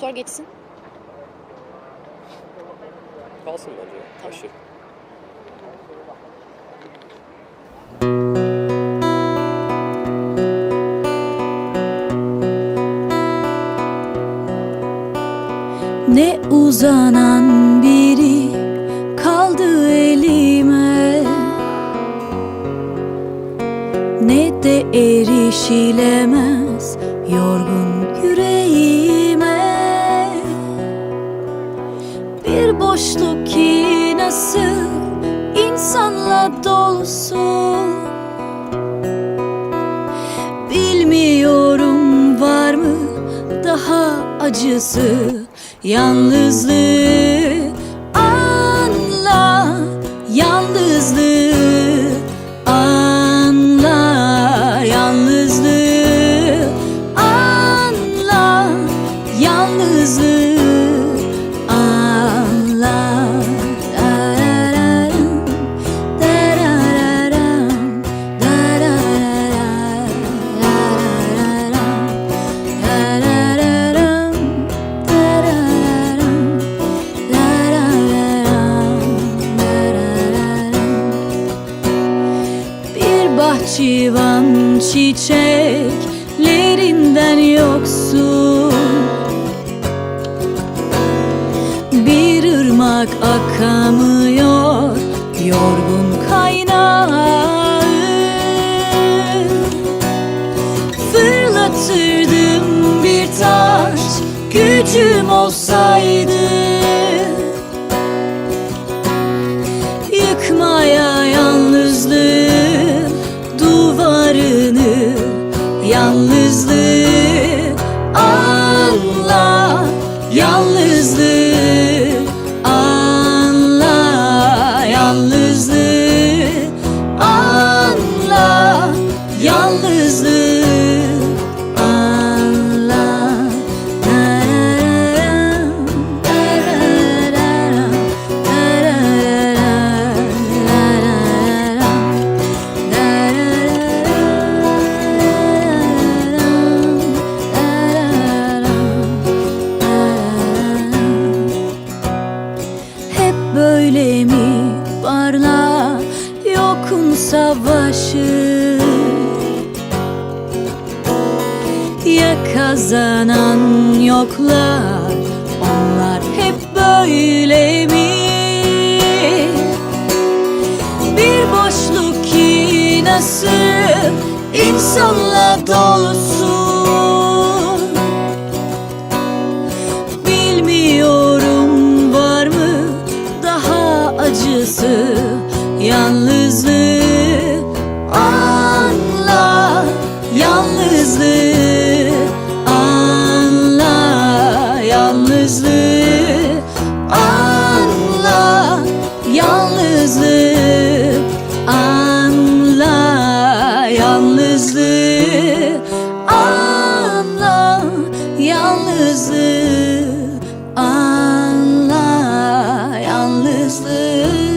repertuar geçsin. Kalsın bence. Aşırı. Ne uzanan biri kaldı elime Ne de erişilemez yorgun boşluk ki nasıl insanla dolusun Bilmiyorum var mı daha acısı Yalnızlığı bahçıvan çiçeklerinden yoksun. Bir ırmak akamıyor yorgun kaynağı. Fırlatırdım bir taş gücüm olsaydı anla savaşı Ya kazanan yoklar onlar hep böyle mi? Bir boşluk ki nasıl insanla dolusun Bilmiyorum var mı daha acısı Yalnızlığı anla yalnızlığı